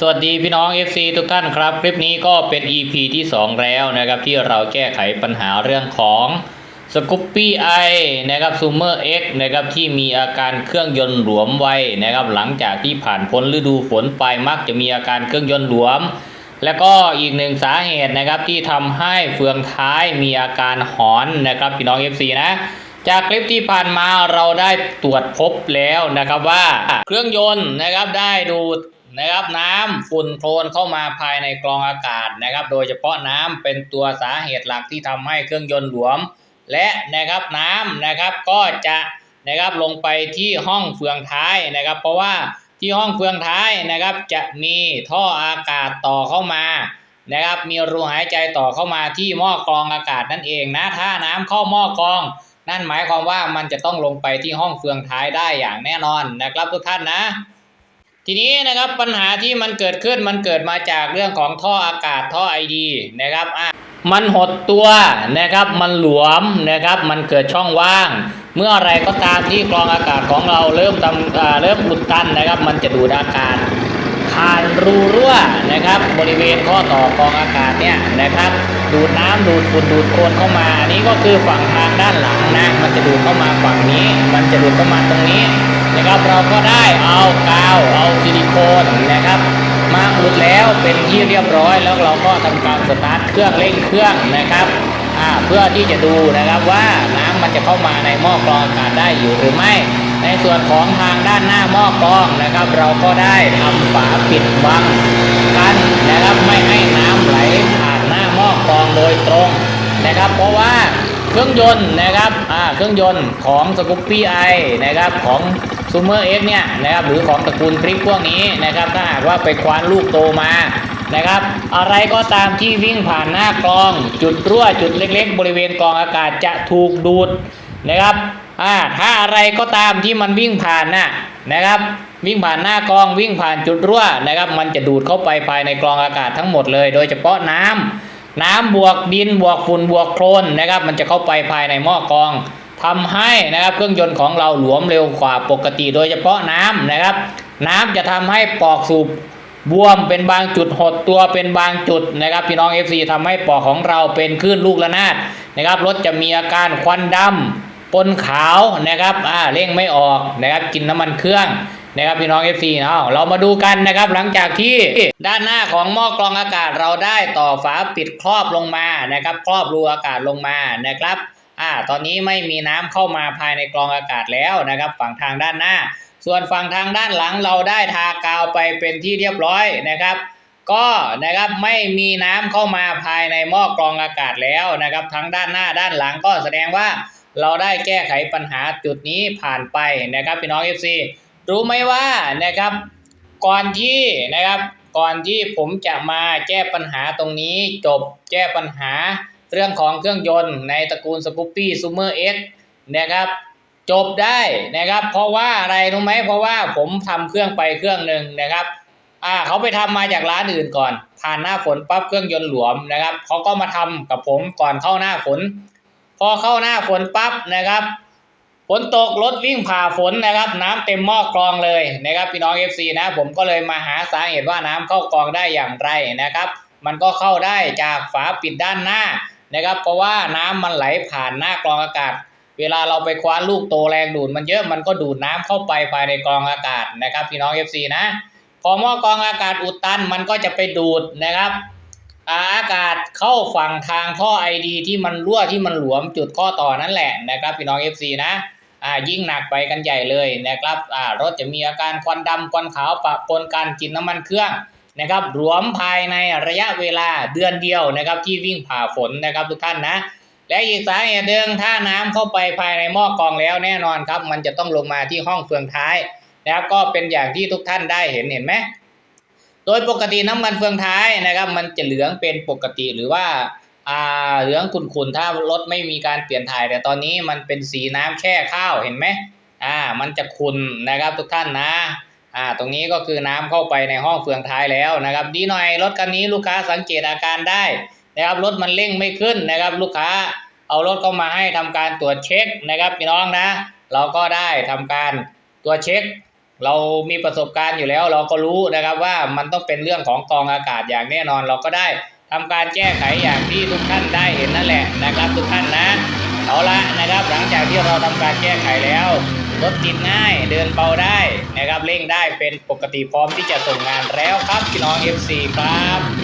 สวัสดีพี่น้อง FC ทุกท่านครับ คลิปนี้ก็เป็น EP ที่ 2 แล้วนะครับ ที่เราแก้ไขปัญหาเรื่องของสกูปปี้ไอนะครับซูเมอร์ X นะครับที่มีอาการเครื่องยนต์หลวมไวนะครับหลังจากที่ผ่านพ้นฤดูฝนไปมักจะมีอาการเครื่องยนต์หลวม และก็อีกหนึ่งสาเหตุนะครับที่ทำให้เฟืองท้ายมีอาการหอนนะครับพี่น้อง FC นะจากคลิปที่ผ่านมาเราได้ตรวจพบแล้วนะครับว่าเครื่องยนต์นะครับได้ดูด นะครับน้ำฝุ่นโคลนเข้ามาภายในกรองอากาศนะครับ โดยเฉพาะน้ำเป็นตัวสาเหตุหลักที่ทำให้เครื่องยนต์หลวม และนะครับน้ำนะครับก็จะนะครับลงไปที่ห้องเฟืองท้ายนะครับ เพราะว่าที่ห้องเฟืองท้ายนะครับจะมีท่ออากาศต่อเข้ามานะครับ มีรูหายใจต่อเข้ามาที่หม้อกรองอากาศนั่นเองนะถ้าน้ำเข้าหม้อกรอง นั่นหมายความว่ามันจะต้องลงไปที่ห้องเฟืองท้ายได้อย่างแน่นอนนะครับทุกท่านนะ ทีนี้นะครับปัญหาที่มันเกิดขึ้นมันเกิดมาจากเรื่องของท่ออากาศท่อไอดีนะครับอะมันหดตัวนะครับมันหลวมนะครับมันเกิดช่องว่าง เมื่ออะไรก็ตามที่กรองอากาศของเราเริ่มทำเริ่มอุดตันนะครับ มันจะดูดอากาศผ่านรูรั่วนะครับ บริเวณข้อต่อกรองอากาศเนี่ยนะครับ ดูดน้ำดูดฝุ่นดูดโคลนเข้ามาอันนี้ก็คือฝั่งทางด้านหลังนะมันจะดูดเข้ามาฝั่งนี้ มันจะดูดเข้ามาตรงนี้ นะครับเราก็ได้เอากาวเอาซิลิโคนนะครับ มาอุดแล้วเป็นที่เรียบร้อยแล้วเราก็ทำการสตาร์ทเครื่องเร่งเครื่องนะครับเพื่อที่จะดูนะครับว่าน้ำมันจะเข้ามาในหม้อกรองอากาศได้อยู่หรือไม่ ในส่วนของทางด้านหน้าหม้อกรองนะครับ เราก็ได้ทำฝาปิดบังกันนะครับไม่ให้น้ำไหลผ่านหน้าหม้อกรองโดยตรงนะครับ เพราะว่าเครื่องยนต์นะครับ อ่า เครื่องยนต์ของสกูปปี้ไอนะครับ ของ ซูเมอร์เอ็กเนี่ยนะครับหรือของตระกูลพริกพวกนี้นะครับถ้าหากว่าไปควานลูกโตมานะครับ อะไรก็ตามที่วิ่งผ่านหน้ากรอง จุดรั่วจุดเล็ก ๆ บริเวณกรองอากาศจะถูกดูดนะครับอ่าถ้าอะไรก็ตามที่มันวิ่งผ่านน่ะนะครับ วิ่งผ่านหน้ากรองวิ่งผ่านจุดรั่วนะครับ มันจะดูดเข้าไปภายในกรองอากาศทั้งหมดเลย โดยเฉพาะน้ำน้ำบวกดินบวกฝุ่นบวกโคลนนะครับ มันจะเข้าไปภายในหม้อกรอง ทำให้นะครับเครื่องยนต์ของเราหลวมเร็วกว่าปกติ โดยเฉพาะน้ำนะครับ น้ำจะทำให้ปอกสูบบวมเป็นบางจุดหดตัวเป็นบางจุดนะครับ พี่น้อง FC ทำให้ปอกของเราเป็นคลื่นลูกระนาดนะครับรถจะมีอาการควันดำปนขาวนะครับอ่าเร่งไม่ออกนะครับกินน้ำมันเครื่องนะครับพี่น้อง FC เนาะเรามาดูกันนะครับหลังจากที่ด้านหน้าของหม้อกรองอากาศเราได้ต่อฝาปิดครอบลงมานะครับ ครอบรูอากาศลงมานะครับ อ่าตอนนี้ไม่มีน้ำเข้ามาภายในกรองอากาศแล้วนะครับ ฝั่งทางด้านหน้า ส่วนฝั่งทางด้านหลังเราได้ทากาวไปเป็นที่เรียบร้อยนะครับ ก็นะครับไม่มีน้ำเข้ามาภายในหม้อกรองอากาศแล้วนะครับ ทั้งด้านหน้าด้านหลังก็แสดงว่าเราได้แก้ไขปัญหาจุดนี้ผ่านไปนะครับพี่น้อง FC รู้ไหมว่านะครับ ก่อนที่นะครับ ก่อนที่ผมจะมาแก้ปัญหาตรงนี้จบแก้ปัญหา เรื่องของเครื่องยนต์ในตระกูลสกูปปี้ซูเมอร์เอ็กนะครับ จบได้นะครับ เพราะว่าอะไรรู้ไหมเพราะว่าผมทำเครื่องไปเครื่องหนึ่งนะครับอ่าเขาไปทำมาจากร้านอื่นก่อน ผ่านหน้าฝนปั๊บเครื่องยนต์หลวมนะครับเขาก็มาทำกับผมก่อนเข้าหน้าฝน พอเข้าหน้าฝนปั๊บนะครับฝนตกรถวิ่งผ่าฝนนะครับ น้ำเต็มหม้อกรองเลยนะครับ พี่น้อง FC นะ ผมก็เลยมาหาสาเหตุว่าน้ำเข้ากรองได้อย่างไรนะครับ มันก็เข้าได้จากฝาปิดด้านหน้า นะครับ เพราะว่าน้ำมันไหลผ่านหน้ากรองอากาศ เวลาเราไปคว้านลูกโตแรงดูดมันเยอะมันก็ดูดน้ำเข้าไปภายในกรองอากาศนะครับพี่น้อง FC นะพอหม้อกรองอากาศอุดตันมันก็จะไปดูดนะครับอาอากาศเข้าฝั่งทางท่อไอดีที่มันรั่วที่มันหลวมจุดข้อต่อนั่นแหละนะครับพี่น้อง FC นะอ่ายิ่งหนักไปกันใหญ่เลยนะครับอ่ารถจะมีอาการควันดำควันขาวปะปนกันกินน้ำมันเครื่อง นะครับหลวมภายในระยะเวลาเดือนเดียวนะครับที่วิ่งผ่าฝนนะครับทุกท่านนะและอีกสาเหตุหนึ่งถ้าน้ำเข้าไปภายในหม้อกองแล้วแน่นอนครับ มันจะต้องลงมาที่ห้องเฟืองท้ายนะครับก็เป็นอย่างที่ทุกท่านได้เห็นเห็นไหมโดยปกติน้ำมันเฟืองท้ายนะครับ มันจะเหลืองเป็นปกติหรือว่าอ่าเหลืองขุ่นๆถ้ารถไม่มีการเปลี่ยนถ่าย แต่ตอนนี้มันเป็นสีน้ำแช่ข้าวเห็นไหมอ่ามันจะขุ่นนะครับทุกท่านนะ อ่าตรงนี้ก็คือน้ำเข้าไปในห้องเฟืองท้ายแล้วนะครับ ดีหน่อยรถคันนี้ลูกค้าสังเกตอาการได้นะครับรถมันเร่งไม่ขึ้นนะครับ ลูกค้าเอารถเข้ามาให้ทำการตรวจเช็คนะครับพี่น้องนะ เราก็ได้ทำการตรวจเช็ค เรามีประสบการณ์อยู่แล้ว เราก็รู้นะครับว่ามันต้องเป็นเรื่องของกองอากาศอย่างแน่นอน เราก็ได้ทำการแก้ไขอย่างที่ทุกท่านได้เห็นนั่นแหละนะครับ ทุกท่านนะเอาละนะครับ หลังจากที่เราทำการแก้ไขแล้ว รถกินง่าย เดินเบาได้นะครับเร่งได้เป็นปกติพร้อมที่จะส่งงานแล้วครับพี่น้อง FC ครับ